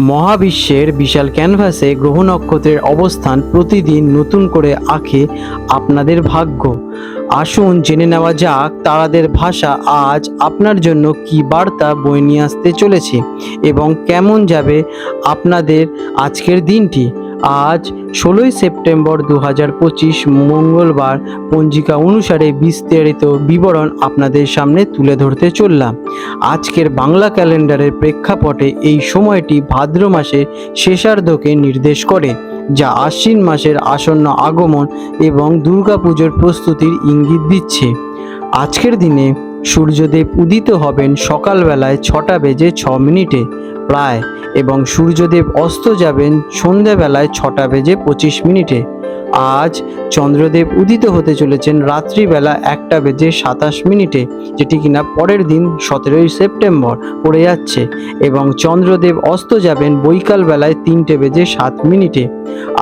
মহাবিশ্বের বিশাল ক্যানভাসে গ্রহ নক্ষত্রের অবস্থান প্রতিদিন নতুন করে আঁকে আপনাদের ভাগ্য। আসুন জেনে নেওয়া যাক তারাদের ভাষা আজ আপনার জন্য কি বার্তা বয়ে নিয়ে আসতে চলেছে এবং কেমন যাবে আপনাদের আজকের দিনটি। আজ ষোলোই সেপ্টেম্বর দু হাজার পঁচিশ মঙ্গলবার পঞ্জিকা অনুসারে বিস্তারিত বিবরণ আপনাদের সামনে তুলে ধরতে চললাম। আজকের বাংলা ক্যালেন্ডারের প্রেক্ষাপটে এই সময়টি ভাদ্র মাসের শেষার্ধকে নির্দেশ করে, যা আশ্বিন মাসের আসন্ন আগমন এবং দুর্গাপুজোর প্রস্তুতির ইঙ্গিত দিচ্ছে। আজকের দিনে সূর্যদেব উদিত হবেন সকালবেলায় ছটা বেজে ছ মিনিটে। প্রায় এবং সূর্যদেব অস্ত যাবেন সন্ধ্যাবেলায় ছটা বেজে পঁচিশ মিনিটে। আজ চন্দ্রদেব উদিত হতে চলেছেন রাত্রিবেলা একটা বেজে সাতাশ মিনিটে, যেটি কিনা পরের দিন সতেরোই সেপ্টেম্বর পড়ে যাচ্ছে এবং চন্দ্রদেব অস্ত যাবেন বৈকাল বেলায় তিনটে বেজে সাত মিনিটে।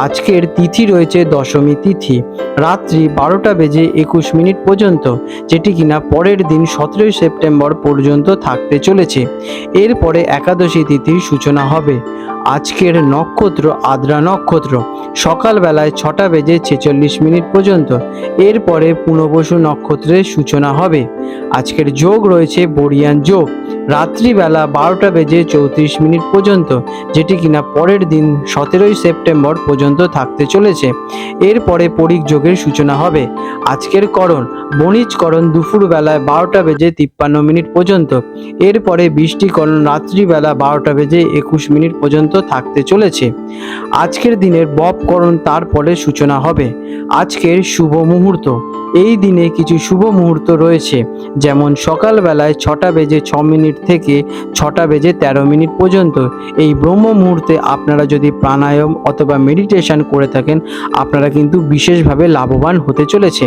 আজকের তিথি রয়েছে দশমী তিথি, রাত্রি বারোটা বেজে একুশ মিনিট পর্যন্ত, যেটি কিনা পরের দিন সতেরোই সেপ্টেম্বর পর্যন্ত থাকতে চলেছে। এরপরে একাদশী তিথির সূচনা হবে। আজকের নক্ষত্র আদ্রা নক্ষত্র, সকালবেলায় ছটা বেজে ছেচল্লিশ মিনিট পর্যন্ত। এরপরে পুনবসু নক্ষত্রের সূচনা হবে। আজকের যোগ রয়েছে বরিয়ান যোগ। রাত্রিবেলা বারোটা বেজে চৌত্রিশ মিনিট পর্যন্ত, যেটি কিনা পরের দিন সতেরোই সেপ্টেম্বর পর্যন্ত থাকতে চলেছে। এরপরে পরিক যোগের সূচনা হবে। আজকের করণ বণিজকরণ দুপুর বেলায় বারোটা বেজে তিপ্পান্ন মিনিট পর্যন্ত। এরপরে বৃষ্টিকরণ রাত্রিবেলা বারোটা বেজে একুশ মিনিট পর্যন্ত থাকতে চলেছে। আজকের দিনের বপকরণ তারপরে সূচনা হবে। আজকের শুভ মুহূর্ত। এই দিনে কিছু শুভ মুহূর্ত রয়েছে। যেমন সকালবেলায় ছটা বেজে ছ মিনিট থেকে ছটা বেজে তেরো মিনিট পর্যন্ত। এই ব্রহ্ম মুহূর্তে আপনারা যদি প্রাণায়াম অথবা মেডিটেশন করে থাকেন, আপনারা কিন্তু বিশেষভাবে লাভবান হতে চলেছে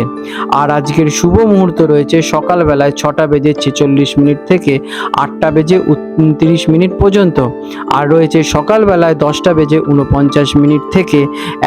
আর আজকের শুভ মুহূর্ত রয়েছে সকালবেলায় ছটা বেজে ছেচল্লিশ মিনিট থেকে আটটা বেজে উনত্রিশ মিনিট পর্যন্ত। আর রয়েছে সকালবেলায় দশটা বেজে উনপঞ্চাশ মিনিট থেকে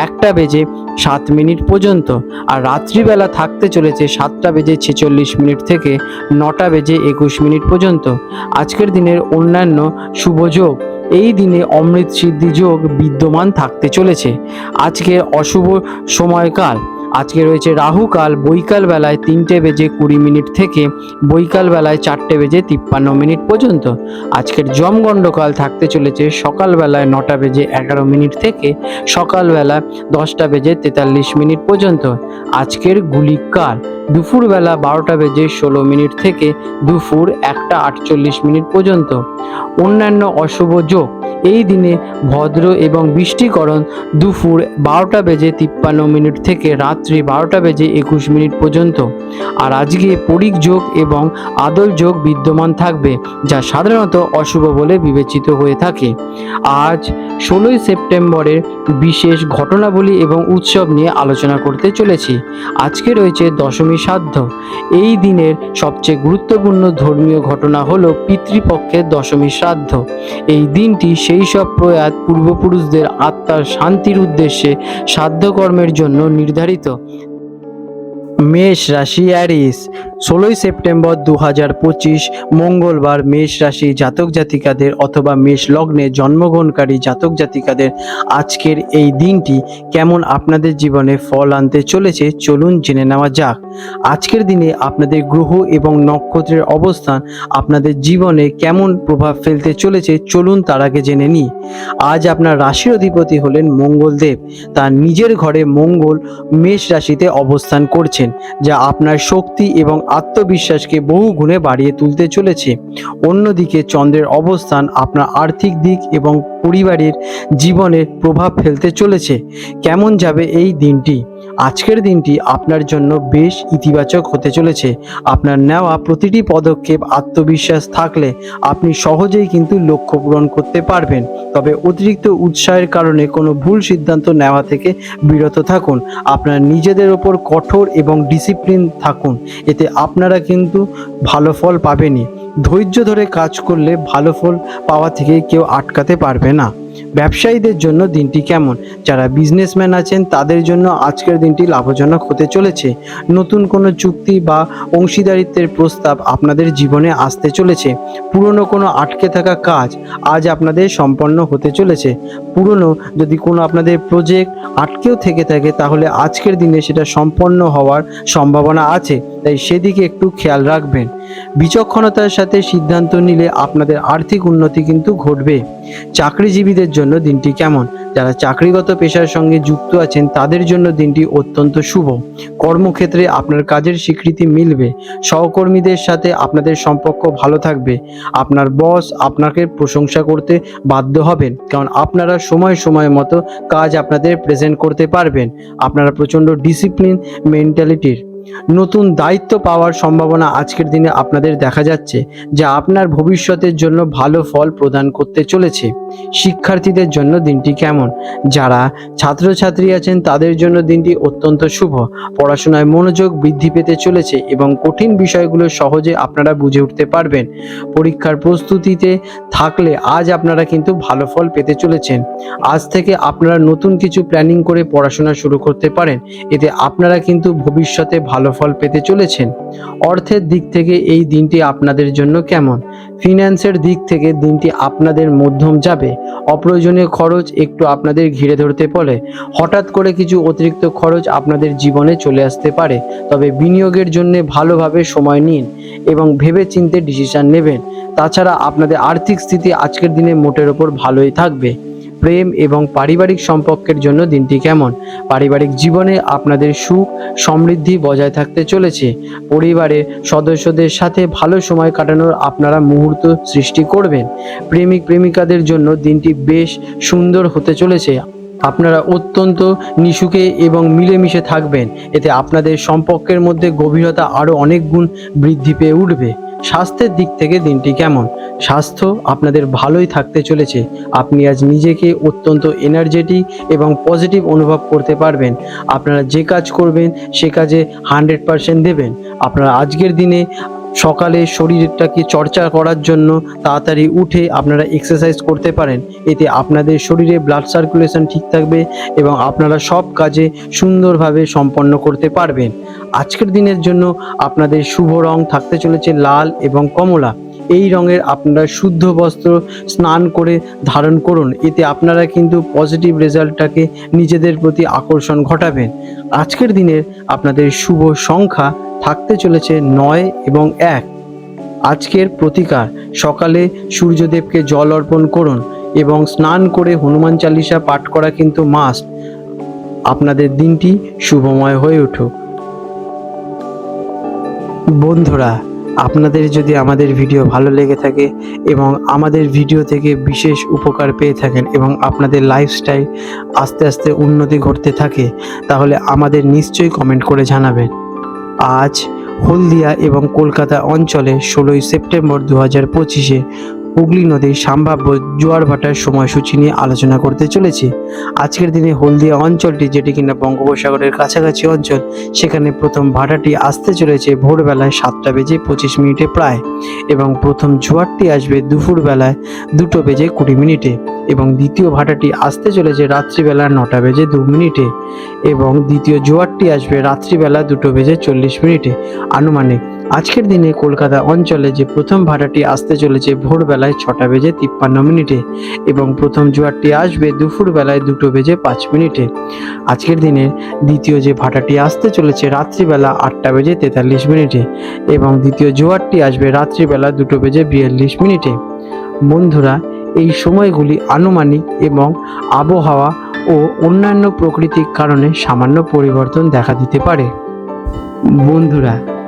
একটা বেজে সাত মিনিট পর্যন্ত আর রাত্রিবেলা থাকতে চলেছে সাতটা বেজে ছেচল্লিশ মিনিট থেকে নটা বেজে একুশ মিনিট পর্যন্ত। আজকের দিনের অন্যান্য শুভ যোগ, এই দিনে অমৃত সিদ্ধি যোগ বিদ্যমান থাকতে চলেছে। আজকে অশুভ সময়কাল আজকে রয়েছে রাহুকাল বৈকাল বেলায় তিনটে বেজে কুড়ি মিনিট থেকে বৈকাল বেলায় চারটে বেজে তিপ্পান্ন মিনিট পর্যন্ত। আজকের জমগণ্ডকাল থাকতে চলেছে সকালবেলায় নটা বেজে এগারো মিনিট থেকে সকালবেলা দশটা বেজে তেতাল্লিশ মিনিট পর্যন্ত। আজকের গুলিকাল দুপুরবেলা বারোটা বেজে ষোলো মিনিট থেকে দুপুর একটা আটচল্লিশ মিনিট পর্যন্ত। অন্যান্য অশুভ যোগ। এই দিনে ভদ্র এবং বৃষ্টিকরণ দুপুর বারোটা বেজে তিপ্পান্ন মিনিট থেকে রাত্রি বারোটা বেজে একুশ মিনিট পর্যন্ত। আর আজকে পরিক যোগ এবং আদল যোগ বিদ্যমান থাকবে, যা সাধারণত অশুভ বলে বিবেচিত হয়ে থাকে। আজ ষোলোই সেপ্টেম্বরের বিশেষ ঘটনাবলী এবং উৎসব নিয়ে আলোচনা করতে চলেছি। আজকে রয়েছে দশমী সাধ্য। এই দিনের সবচেয়ে গুরুত্বপূর্ণ ধর্মীয় ঘটনা হলো পিতৃপক্ষের দশমী শ্রাদ্ধ এই দিনটি সেই সব প্রয়াত পূর্বপুরুষদের আত্মার শান্তির উদ্দেশ্যে সাধ্যকর্মের জন্য নির্ধারিত। মেষ রাশি অ্যারিস ষোলোই সেপ্টেম্বর দু হাজার পঁচিশ, মঙ্গলবার মেষ রাশি জাতক জাতিকাদের অথবা মেষ লগ্নে জন্মগ্রহণকারী জাতক জাতিকাদের আজকের এই দিনটি কেমন আপনাদের জীবনে ফল আনতে চলেছে চলুন জেনে নেওয়া যাক। আজকের দিনে আপনাদের গ্রহ এবং নক্ষত্রের অবস্থান আপনাদের জীবনে কেমন প্রভাব ফেলতে চলেছে চলুন তার আগে জেনে নিই। আজ আপনার রাশির অধিপতি হলেন মঙ্গলদেব, তার নিজের ঘরে মঙ্গল মেষ রাশিতে অবস্থান করছেন, যা আপনার শক্তি এবং আত্মবিশ্বাসকে বহু গুণে বাড়িয়ে তুলতে চলেছে। অন্যদিকে চন্দ্রের অবস্থান আপনার আর্থিক দিক এবং পরিবারের জীবনের প্রভাব ফেলতে চলেছে। কেমন যাবে এই দিনটি? আজকের দিনটি আপনার জন্য বেশ ইতিবাচক হতে চলেছে। আপনার নেওয়া প্রতিটি পদক্ষেপ আত্মবিশ্বাস থাকলে আপনি সহজেই কিন্তু লক্ষ্য পূরণ করতে পারবেন। তবে অতিরিক্ত উৎসাহের কারণে কোনো ভুল সিদ্ধান্ত নেওয়া থেকে বিরত থাকুন। আপনার নিজেদের ওপর কঠোর এবং ডিসিপ্লিন থাকুন। এতে আপনারা কিন্তু ভালো ফল পাবেনই। ধৈর্য ধরে কাজ করলে ভালো ফল পাওয়া থেকে কেউ আটকাতে পারবে না। ব্যবসায়ীদের জন্য দিনটি কেমন? যারা বিজনেসম্যান আছেন, তাদের জন্য আজকের দিনটি লাভজনক হতে চলেছে। নতুন কোনো চুক্তি বা অংশীদারিত্বের প্রস্তাব আপনাদের জীবনে আসতে চলেছে। পুরনো কোনো আটকে থাকা কাজ আজ আপনাদের সম্পন্ন হতে চলেছে। পুরনো যদি কোনো আপনাদের প্রজেক্ট আটকেও থেকে থাকে, তাহলে আজকের দিনে সেটা সম্পন্ন হওয়ার সম্ভাবনা আছে। তাই সেদিকে একটু খেয়াল রাখবেন। বিচক্ষণতার সাথে সিদ্ধান্ত নিলে আপনাদের আর্থিক উন্নতি কিন্তু ঘটবে। চাকরিজীবীদের জন্য দিনটি কেমন? যারা চাকরিগত পেশার সঙ্গে যুক্ত আছেন, তাদের জন্য দিনটি অত্যন্ত শুভ। কর্মক্ষেত্রে আপনার কাজের স্বীকৃতি মিলবে। সহকর্মীদের সাথে আপনাদের সম্পর্ক ভালো থাকবে। আপনার বস আপনাকে প্রশংসা করতে বাধ্য হবেন, কারণ আপনারা সময় সময় মতো কাজ আপনাদের প্রেজেন্ট করতে পারবেন। আপনারা প্রচণ্ড ডিসিপ্লিন মেন্টালিটির নতুন দায়িত্ব পাওয়ার সম্ভাবনা আজকের দিনে আপনাদের দেখা যাচ্ছে যা আপনার ভবিষ্যতের জন্য ভালো ফল প্রদান করতে চলেছে। শিক্ষার্থীদের জন্য দিনটি কেমন? যারা ছাত্রছাত্রী আছেন, তাদের জন্য দিনটি অত্যন্ত শুভ। পড়াশোনায় মনোযোগ বৃদ্ধি পেতে চলেছে এবং কঠিন বিষয়গুলো সহজে আপনারা বুঝে উঠতে পারবেন। পরীক্ষার প্রস্তুতিতে থাকলে আজ আপনারা কিন্তু ভালো ফল পেতে চলেছেন। আজ থেকে আপনারা নতুন কিছু প্ল্যানিং করে পড়াশোনা শুরু করতে পারেন। এতে আপনারা কিন্তু ভবিষ্যতে ভালো ফল পেতে চলেছেন? অর্থের দিক থেকে এই দিনটি আপনাদের জন্য কেমন? ফিন্যান্সের দিক থেকে দিনটি আপনাদের মধ্যম যাবে। অপ্রয়োজনীয় খরচ একটু আপনাদের ঘিরে ধরতে পারে হঠাৎ করে কিছু অতিরিক্ত খরচ আপনাদের জীবনে চলে আসতে পারে। তবে বিনিয়োগের জন্য ভালোভাবে সময় নিন এবং ভেবে চিনতে ডিসিশন নেবেন। তাছাড়া আপনাদের আর্থিক স্থিতি আজকের দিনে মোটের ওপর ভালোই থাকবে। প্রেম এবং পারিবারিক সম্পর্কের জন্য দিনটি কেমন? পারিবারিক জীবনে আপনাদের সুখ, সমৃদ্ধি বজায় থাকতে চলেছে। পরিবারের সদস্যদের সাথে ভালো সময় কাটানোর আপনারা মুহূর্ত সৃষ্টি করবেন। প্রেমিক প্রেমিকাদের জন্য দিনটি বেশ সুন্দর হতে চলেছে। আপনারা অত্যন্ত নিশুকে এবং মিলেমিশে থাকবেন। এতে আপনাদের সম্পর্কের মধ্যে গভীরতা আরও অনেক গুণ বৃদ্ধি পেয়ে উঠবে। স্বাস্থ্যের দিক থেকে দিনটি কেমন? স্বাস্থ্য আপনাদের ভালোই থাকতে চলেছে। আপনি আজ নিজেকে অত্যন্ত এনার্জেটিক এবং পজিটিভ অনুভব করতে পারবেন। আপনারা যে কাজ করবেন, সে কাজে হান্ড্রেড পারসেন্ট দেবেন। আপনারা আজকের দিনে সকালে শরীরটাকে চর্চা করার জন্য তাড়াতাড়ি উঠে আপনারা এক্সারসাইজ করতে পারেন। এতে আপনাদের শরীরে ব্লাড সার্কুলেশন ঠিক থাকবে এবং আপনারা সব কাজে সুন্দরভাবে সম্পন্ন করতে পারবেন। আজকের দিনের জন্য আপনাদের শুভ রং থাকতে চলেছে লাল এবং কমলা। এই রঙের আপনারা শুদ্ধ বস্ত্র স্নান করে ধারণ করুন। এতে আপনারা কিন্তু পজিটিভ রেজাল্টটাকে নিজেদের প্রতি আকর্ষণ ঘটাবেন। আজকের দিনের আপনাদের শুভ সংখ্যা থাকতে চলেছে নয় এবং এক। আজকের প্রতিকার, সকালে সূর্যদেবকে জল অর্পণ করুন এবং স্নান করে হনুমান চালিসা পাঠ করা কিন্তু মাস্ট আপনাদের দিনটি শুভময় হয়ে উঠুক। বন্ধুরা, আপনাদের যদি আমাদের ভিডিও ভালো লেগে থাকে এবং আমাদের ভিডিও থেকে বিশেষ উপকার পেয়ে থাকেন এবং আপনাদের লাইফস্টাইল আস্তে আস্তে উন্নতি ঘটতে থাকে, তাহলে আমাদের নিশ্চয়ই কমেন্ট করে জানাবেন। আজ হলদিয়া এবং কলকাতা অঞ্চলে ষোলোই সেপ্টেম্বর দু হাজার পঁচিশে হুগলি নদীর সম্ভাব্য জোয়ার ভাটার সময়সূচি নিয়ে আলোচনা করতে চলেছি। আজকের দিনে হলদিয়া অঞ্চলটি, যেটি কিনা বঙ্গোপসাগরের কাছাকাছি অঞ্চল, সেখানে প্রথম ভাটাটি আসতে চলেছে ভোরবেলায় সাতটা বেজে পঁচিশ মিনিটে প্রায় এবং প্রথম জোয়ারটি আসবে দুপুরবেলায় দুটো বেজে কুড়ি মিনিটে এবং দ্বিতীয় ভাটাটি আসতে চলেছে রাত্রিবেলা নটা বেজে দু মিনিটে এবং দ্বিতীয় জোয়ারটি আসবে রাত্রিবেলা দুটো বেজে চল্লিশ মিনিটে। আনুমানিক আজকের দিনে কলকাতা অঞ্চলে যে প্রথম ভাটাটি আসতে চলেছে ভোরবেলায় ছটা বেজে তিপ্পান্ন মিনিটে এবং প্রথম জোয়ারটি আসবে দুপুরবেলায় দুটো বেজে পাঁচ মিনিটে। আজকের দিনে দ্বিতীয় যে ভাটাটি আসতে চলেছে রাত্রিবেলা আটটা বেজে তেতাল্লিশ মিনিটে এবং দ্বিতীয় জোয়ারটি আসবে রাত্রিবেলা দুটো বেজে বিয়াল্লিশ মিনিটে। বন্ধুরা, এই সময়গুলি আনুমানিক এবং আবহাওয়া ও অন্যান্য প্রকৃতিক কারণে সামান্য পরিবর্তন দেখা দিতে পারে। বন্ধুরা